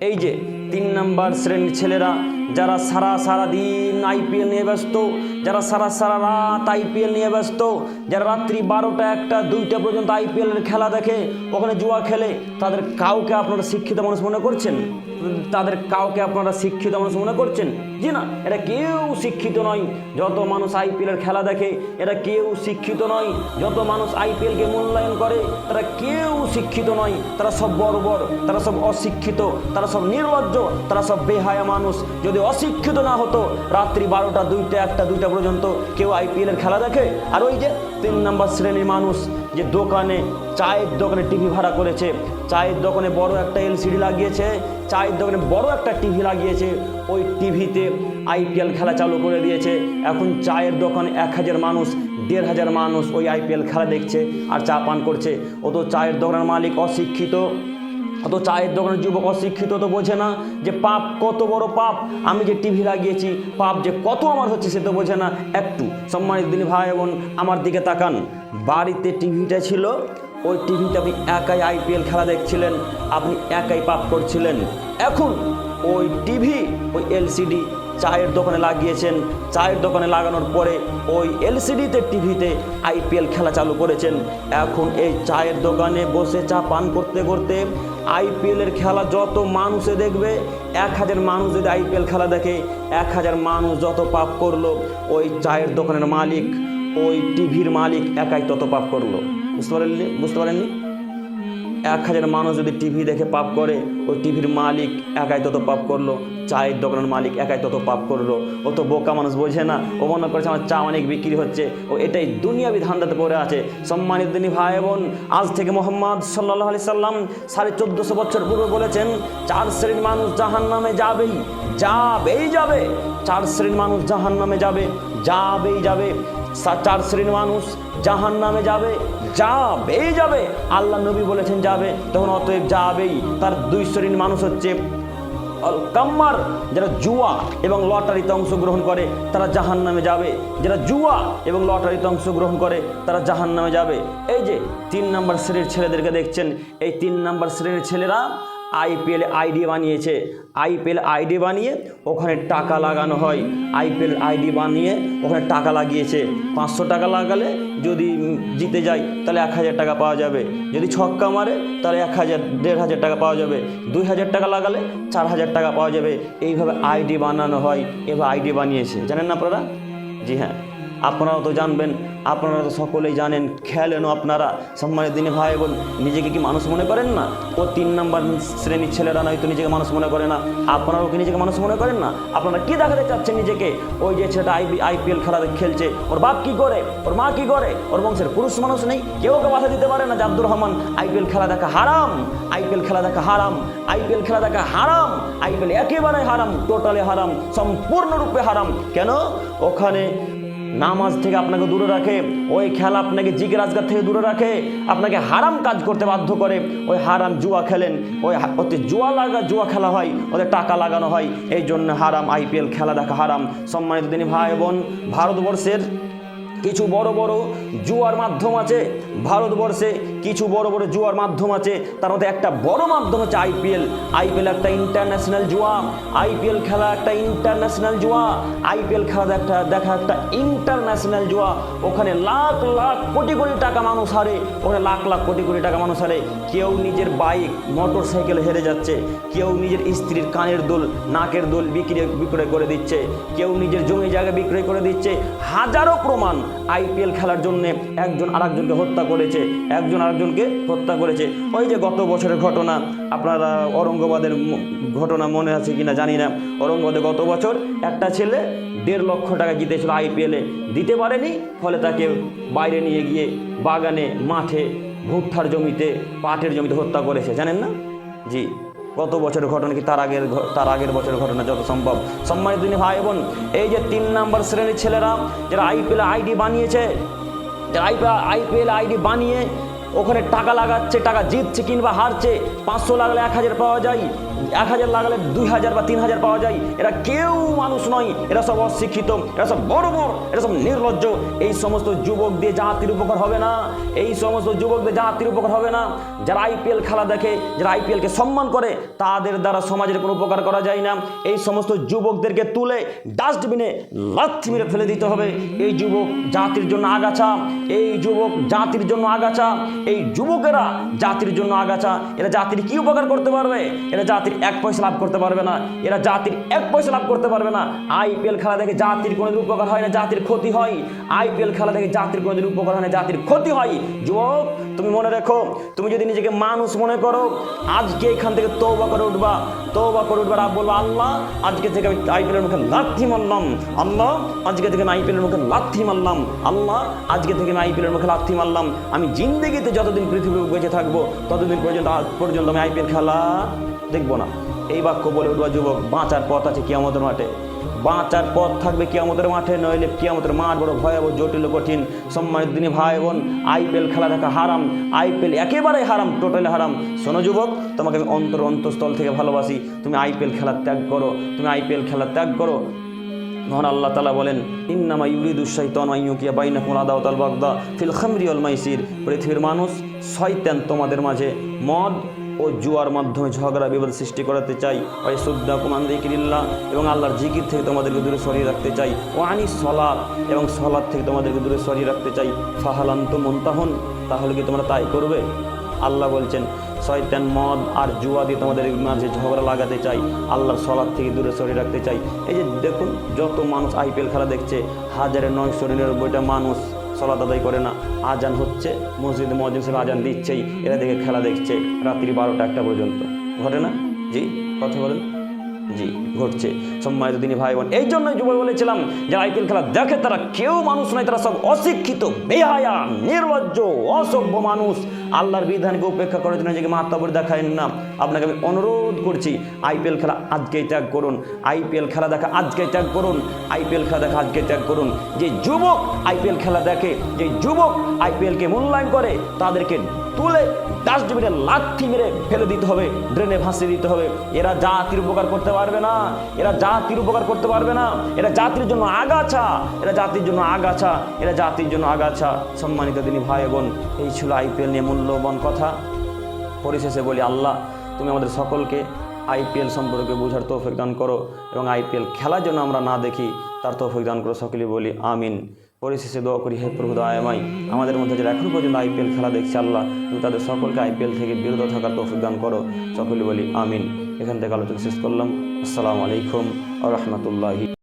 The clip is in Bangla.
এই যে তিন নাম্বার শ্রেণির ছেলেরা যারা সারা সারা দিন আইপিএল নিয়ে ব্যস্ত যারা সারা সারা রাত আইপিএল নিয়ে ব্যস্ত, যারা রাত্রি বারোটা একটা, দুইটা পর্যন্ত আইপিএলের খেলা দেখে, ওখানে জুয়া খেলে, তাদের কাউকে আপনারা শিক্ষিত মানুষ মনে করছেন? তাদের কাউকে আপনারা শিক্ষিত মানুষ মনে করছেন? জি না এটা কেউ শিক্ষিত নয়। যত মানুষ আইপিএলের খেলা দেখে, এরা কেউ শিক্ষিত নয়। যত মানুষ আইপিএলকে মূল্যায়ন করে, তারা কেউ শিক্ষিত নয়। তারা সব বর্বর, তারা সব অশিক্ষিত, তারা সব নির্লজ্জ, তারা সব বেহায়া মানুষ। যদি অশিক্ষিত না হতো, রাত্রি বারোটা, দুইটা একটা, দুইটা পর্যন্ত কেউ আইপিএলের খেলা দেখে? আর ওই যে তিন নম্বর শ্রেণির মানুষ যে দোকানে, চায়ের দোকানে টিভি ভাড়া করেছে, চায়ের দোকানে বড় একটা এলসিডি লাগিয়েছে, চায়ের দোকানে বড় একটা টিভি লাগিয়েছে, ওই টিভিতে আইপিএল খেলা চালু করে দিয়েছে। এখন চায়ের দোকানে এক হাজার মানুষ, দেড় হাজার মানুষ ওই আইপিএল খেলা দেখছে আর চা পান করছে। ও তো চায়ের দোকানের মালিক অশিক্ষিত। অত চায়ের দোকানের যুবক অশিক্ষিত তো বোঝে না যে পাপ কত বড় পাপ। আমি যে টিভি লাগিয়েছি, পাপ যে কত আমার হচ্ছে সে তো বোঝে না। একটু সম্মানিত দিনী ভাই বোন, আমার দিকে তাকান। বাড়িতে টিভিটা ছিল, ওই টিভিতে আপনি একাই আইপিএল খেলা দেখছিলেন, আপনি একাই পাপ করছিলেন। এখন ওই টিভি, ওই এলসিডি চায়ের দোকানে লাগিয়েছেন। চায়ের দোকানে লাগানোর পরে ওই এলসিডিতে টিভিতে আইপিএল খেলা চালু করেছেন। এখন এই চায়ের দোকানে বসে চা পান করতে করতে আইপিএলের খেলা যত মানুষে দেখবে, এক হাজার মানুষ যদি আইপিএল খেলা দেখে, এক হাজার মানুষ যত পাপ করল, ওই চায়ের দোকানের মালিক, ওই টিভির মালিক একাই তত পাপ করল। বুঝতে পারেননি বুঝতে পারেননি? এক হাজার মানুষ যদি টিভি দেখে পাপ করে ওই টিভির মালিক একাই তত পাপ করল, চায়ের দোকানের মালিক একাই তত পাপ করল। ও তো বোকা মানুষ, বোঝে না? ও মনে করছে আমার চা অনেক বিক্রি হচ্ছে। ও এটাই দুনিয়াবি ধান্দাতে পড়ে আছে। সম্মানিত দিনী ভাই বোন আজ থেকে মোহাম্মদ সাল্লাহ আলি সাল্লাম সাড়ে চোদ্দোশো বছর পূর্বে বলেছেন, চার শ্রেণির মানুষ জাহান নামে যাবেই যাবেই যাবে। চার শ্রেণির মানুষ জাহান নামে যাবে, যাবেই যাবে। চার শ্রেণির মানুষ জাহান নামে যাবে, যাবেই যাবে। আল্লাহ নবী বলেছেন যাবে, তখন অতএব যাবেই। তার দুই শ্রেণির মানুষ হচ্ছে কাম্মার যারা জুয়া এবং লটারিতে অংশগ্রহণ করে, তারা জাহান নামে যাবে। যারা জুয়া এবং লটারিতে অংশগ্রহণ করে, তারা জাহান নামে যাবে। এই যে তিন নম্বর শ্রেণির ছেলেদেরকে দেখছেন, এই তিন নম্বর শ্রেণির ছেলেরা আইপিএল আইডি বানিয়েছে। আইপিএল আইডি বানিয়ে ওখানে টাকা লাগানো হয়। আইপিএল আইডি বানিয়ে ওখানে টাকা লাগিয়েছে। পাঁচশো টাকা লাগালে যদি জিতে যায়, তাহলে এক হাজার টাকা পাওয়া যাবে। যদি ছক্কা মারে, তাহলে এক হাজার, দেড় হাজার টাকা পাওয়া যাবে। দুই হাজার টাকা লাগালে চার হাজার টাকা পাওয়া যাবে। এইভাবে আইডি বানানো হয় এভাবে আইডি বানিয়েছে। জানেন না আপনারা? জি হ্যাঁ। আপনারাও তো জানবেন আপনারা তো সকলেই জানেন খেলেন আপনারা সম্মানের দিনে ভাই বোন, নিজেকে কি মানুষ মনে করেন না? ও তিন নাম্বার শ্রেণির ছেলেরা নয়তো নিজেকে মানুষ মনে করে না। আপনারাও কি নিজেকে মানুষ মনে করেন না? আপনারা কি দেখাতে চাচ্ছেন নিজেকে? ওই যে ছেলেটা আইপি আইপিএল খেলা খেলছে, ওর বাপ কি করে? ওর মা কি করে? ওর বংশের পুরুষ মানুষ নেই, কেউ ওকে বাধা দিতে পারে না যে আব্দুর রহমান আইপিএল খেলা দেখা হারাম আইপিএল খেলা দেখা হারাম আইপিএল খেলা দেখা হারাম আইপিএল একেবারে হারাম টোটালে হারাম, সম্পূর্ণরূপে হারাম। কেন? ওখানে নামাজ থেকে আপনাকে দূরে রাখে, ওই খেলা আপনাকে জিগের আজগার থেকে দূরে রাখে, আপনাকে হারাম কাজ করতে বাধ্য করে, ওই হারাম জুয়া খেলেন, ওই ওতে জুয়া লাগা জুয়া খেলা হয়, ওদের টাকা লাগানো হয় এই জন্য হারাম আইপিএল খেলা দেখা হারাম। সম্মানিত তিনি ভাই বোন, ভারতবর্ষের কিছু বড় বড় জুয়ার মাধ্যম আছে, ভারতবর্ষে কিছু বড় বড় জুয়ার মাধ্যম আছে, তার মধ্যে একটা বড় মাধ্যম হচ্ছে আইপিএল আইপিএল একটা ইন্টারন্যাশনাল জুয়া আইপিএল খেলা একটা ইন্টারন্যাশনাল জুয়া আইপিএল খেলা একটা দেখা একটা ইন্টারন্যাশনাল জুয়া। ওখানে লাখ লাখ কোটি কোটি টাকা মানুষ হারে, ওখানে লাখ লাখ কোটি কোটি টাকা মানুষ হারে। কেউ নিজের বাইক মোটর সাইকেল হেরে যাচ্ছে, কেউ নিজের স্ত্রীর কানের দোল, নাকের দোল বিক্রি, বিক্রয় করে দিচ্ছে, কেউ নিজের জমি জায়গা বিক্রয় করে দিচ্ছে। হাজারো প্রমাণ আইপিএল খেলার জন্য একজন আরেকজনকে হত্যা করেছে, একজন আরেকজনকে হত্যা করেছে। ওই যে গত বছরের ঘটনা, আপনারা অরঙ্গবাদের ঘটনা মনে আছে কিনা জানি না। অরঙ্গবাদে গত বছর একটা ছেলে দেড় লক্ষ টাকা জিতেছিল আইপিএলে দিতে পারেনি, ফলে তাকে বাইরে নিয়ে গিয়ে বাগানে, মাঠে, ভুট্টার জমিতে, পাটের জমিতে হত্যা করেছে। জানেন না? জি। গত বছরের ঘটনা কি তার আগের তার আগের বছরের ঘটনা যত সম্ভব? সম্মানিত দিনী ভাই বোন এই যে তিন নাম্বার শ্রেণির ছেলেরা যারা আইপিএল আইডি বানিয়েছে, যারা আইপিএল আইডি বানিয়ে ওখানে টাকা লাগাচ্ছে, টাকা জিতছে কিংবা হারছে, পাঁচশো লাগলে এক হাজার পাওয়া যায়। এক হাজার লাগালে দুই হাজার বা তিন হাজার পাওয়া যায়। এরা কেউ মানুষ নয়। এরা সব অশিক্ষিত। এরা সব বড় বড়। এরা সব নির্লজ্জ। এই সমস্ত যুবক দিয়ে জাতির উপকার হবে না। এই সমস্ত যুবকদের জাতির উপকার হবে না। যারা আইপিএল খেলা দেখে, যারা আইপিএলকে সম্মান করে, তাদের দ্বারা সমাজের কোনো উপকার করা যায় না। এই সমস্ত যুবকদেরকে তুলে ডাস্টবিনে লাথি মেরে ফেলে দিতে হবে। এই যুবক জাতির জন্য আগাছা। এই যুবক জাতির জন্য আগাছা। এই যুবকেরা জাতির জন্য আগাছা। এরা জাতির কি উপকার করতে পারবে? এরা জাতির এক পয়সা লাভ করতে পারবে না, এরা জাতির এক পয়সা লাভ করতে পারবে না। আইপিএল খেলা দেখে জাতির কোনোদিন উপকার হয় না, জাতির ক্ষতি হয়। আইপিএল খেলা দেখে জাতির কোনোদিন উপকার হয় না, জাতির ক্ষতি হয়। যুবক, তুমি মনে রেখো, তুমি যদি নিজেকে মানুষ মনে করো, আজকে এখান থেকে তৌবা করে উঠবা। তৌবা করে উঠবা আর বলব, আল্লাহ, আজকে থেকে আমি আইপিএলের মুখে লাথি মারলাম। আল্লাহ, আজকে থেকে আমি আইপিএলের মুখে লাথি মারলাম। আল্লাহ, আজকে থেকে আমি আইপিএলের মুখে লাথি মারলাম। আমি জিন্দগিতে যতদিন পৃথিবীর বেঁচে থাকব, ততদিন পর্যন্ত আজ পর্যন্ত আমি আইপিএল খেলা দেখব না। এই বাক্য বলে উঠবা, যুবক, বাঁচার পথ আছে কিয়ামতের মাঠে। বাঁচার পথ থাকবে কিয়ামতের মাঠে, নইলে কিয়ামতের মাঠ বড় ভয়াবহ, জটিল কঠিন। সম্মানিত দিনী ভাই বোন আইপিএল খেলা দেখা হারাম। আইপিএল একেবারে হারাম, টোটালি হারাম। শোনো যুবক, তোমাকে আমি অন্তর অন্তঃস্থল থেকে ভালোবাসি। তুমি আইপিএল খেলা ত্যাগ করো, তুমি আইপিএল খেলা ত্যাগ করো। মহান আল্লাহ তালা বলেন, ইন্নামা ইউরিদু আইয়ুকিয়া বাইনাকুম আদাওয়াতাল বাগদা ফিল খামরি ওয়াল মাইসির। পৃথিবীর মানুষ, শয়তান তোমাদের মাঝে। মদ ও জুয়ার মাধ্যমে ঝগড়া বিবাদ সৃষ্টি করাতে চাই। ওই সুদ্দা কুমান দিকিরিল্লা এবং আল্লাহর জিকির থেকে তোমাদেরকে দূরে সরিয়ে রাখতে চাই। ও আনি সলাদ এবং সলাদ থেকে তোমাদেরকে দূরে সরিয়ে রাখতে চাই। ফাহালান্ত মন্তাহন, তাহলে কি তোমরা তাই করবে? আল্লাহ বলছেন, শয়তান মদ আর জুয়া দিয়ে তোমাদের মাঝে ঝগড়া লাগাতে চাই। আল্লাহর সলাদ থেকে দূরে সরিয়ে রাখতে চাই। এই যে দেখুন, যত মানুষ আইপিএল খেলা দেখছে, হাজারে নয়শো নিরানব্বইটা মানুষ সলাদ আদায় করে না। আজান হচ্ছে, মসজিদে মসজিদ সাহেব আজান দিচ্ছেই, এরা দেখে খেলা দেখছে, রাত্রি বারোটা একটা পর্যন্ত। ঘটে না? জি, কথা বলেন। জি, ঘটছে। সম্মানিত তিনি ভাই বোন এই জন্যই যুব বলেছিলাম, যারা আইপিএল খেলা দেখে তারা কেউ মানুষ নয়, তারা সব অশিক্ষিত, বেহায়া, নির্লজ্জ, অসভ্য মানুষ। আল্লাহর বিধানকে উপেক্ষা করার জন্য নিজেকে মাতাবর দেখায় না। আপনাকে আমি অনুরোধ করছি, আইপিএল খেলা আজকেই ত্যাগ করুন। আইপিএল খেলা দেখা আজকেই ত্যাগ করুন। আইপিএল খেলা দেখা আজকে ত্যাগ করুন। যে যুবক আইপিএল খেলা দেখে, যে যুবক আইপিএলকে মূল্যায়ন করে, তাদেরকে তুলে ডাস্টবিনে লাথি মেরে ফেলে দিতে হবে ড্রেনে ভাসিয়ে দিতে হবে। এরা জাতির উপকার করতে পারবে না, এরা জাতির উপকার করতে পারবে না। এরা জাতির জন্য আগাছা, এরা জাতির জন্য আগাছা, এরা জাতির জন্য আগাছা। সম্মানিত দিনী ভাই বোন এই ছিল আইপিএল নিয়ে মূল্যবান কথা। পরিশেষে বলি, আল্লাহ, তুমি আমাদের সকলকে আইপিএল সম্পর্কে বোঝার তৌফিক দান করো এবং আইপিএল খেলার জন্য আমরা না দেখি, তার তৌফিক দান করো সকলেই বলি, আমিন। পরিশেষে দোয়া করি, হে প্রভু দয়াময়। আমাদের মধ্যে যারা এখন পর্যন্ত আইপিএল খেলা দেখছে, আল্লাহ, তুমি তাদের সকলকে আইপিএল থেকে বিরত থাকার তৌফিক দান করো। সকলে বলি, আমিন। এখান থেকে আলোচনা শেষ করলাম। আসসালামু আলাইকুম আ রহমতুল্লাহি।